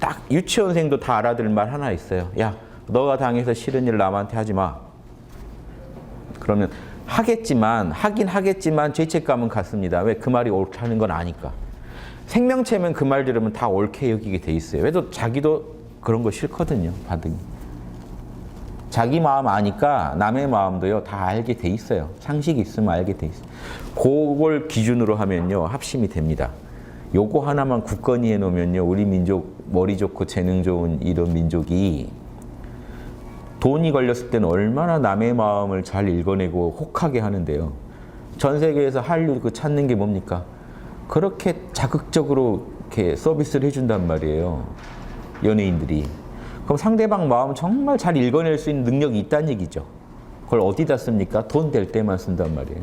딱 유치원생도 다 알아들 말 하나 있어요. 야, 너가 당해서 싫은 일 남한테 하지 마. 그러면 하겠지만 하긴 하겠지만 죄책감은 갖습니다. 왜 그 말이 옳다는 건 아니까. 생명체면 그 말 들으면 다 옳게 여기게 돼 있어요. 왜또 자기도 그런 거 싫거든요. 반응이. 자기 마음 아니까 남의 마음도요 다 알게 돼 있어요. 상식이 있으면 알게 돼 있어요. 그걸 기준으로 하면요 합심이 됩니다. 요거 하나만 굳건히 해놓으면요 우리 민족 머리 좋고 재능 좋은 이런 민족이 돈이 걸렸을 때는 얼마나 남의 마음을 잘 읽어내고 혹하게 하는데요. 전 세계에서 한류 그 찾는 게 뭡니까? 그렇게 자극적으로 이렇게 서비스를 해준단 말이에요. 연예인들이. 그럼 상대방 마음 정말 잘 읽어낼 수 있는 능력이 있다는 얘기죠. 그걸 어디다 씁니까? 돈 될 때만 쓴단 말이에요.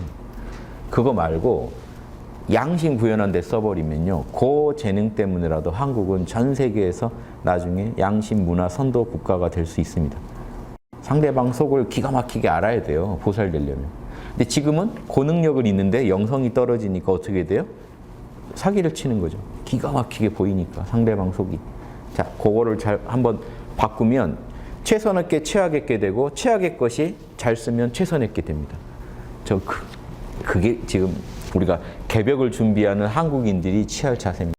그거 말고 양심 구현한 데 써버리면요. 그 재능 때문에라도 한국은 전 세계에서 나중에 양심 문화 선도 국가가 될 수 있습니다. 상대방 속을 기가 막히게 알아야 돼요. 보살되려면. 근데 지금은 고능력은 있는데 영성이 떨어지니까 어떻게 돼요? 사기를 치는 거죠. 기가 막히게 보이니까 상대방 속이. 자, 그거를 잘 한번 바꾸면 최선의 게 최악의 게 되고 최악의 것이 잘 쓰면 최선의 게 됩니다. 저 그, 그게 지금 우리가 개벽을 준비하는 한국인들이 취할 자세입니다.